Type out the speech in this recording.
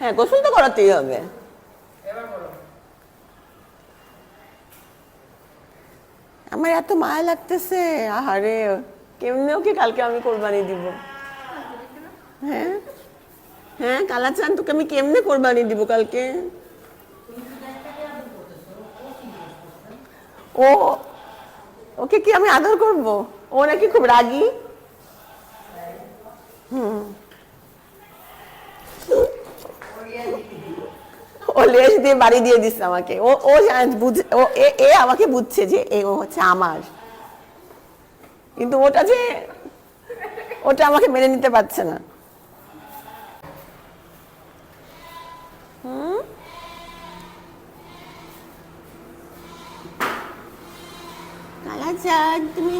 হ্যাঁ গোসল তো করাতেই হবে। আমার এত মায়া লাগতেছে, আহারে কেমনে ওকে কালকে আমি কোরবানি দিব? হ্যাঁ? হ্যাঁ কালাচান, তোকে আমি কেমনে কোরবানি দিব কালকে? ও, ওকে কি আমি আদর করব? ও নাকি খুব রাগী হুম ও লেজ দিয়ে বাড়ি দিয়ে দিচ্ছে আমাকে। ও ও বুঝে ও, এ- আমাকে বুঝছে যে এ ও হচ্ছে আমার। কিন্তু ওটা যে ওটা আমাকে মেনে নিতে পারছে না। হুম? কালাচাঁদ তুমি?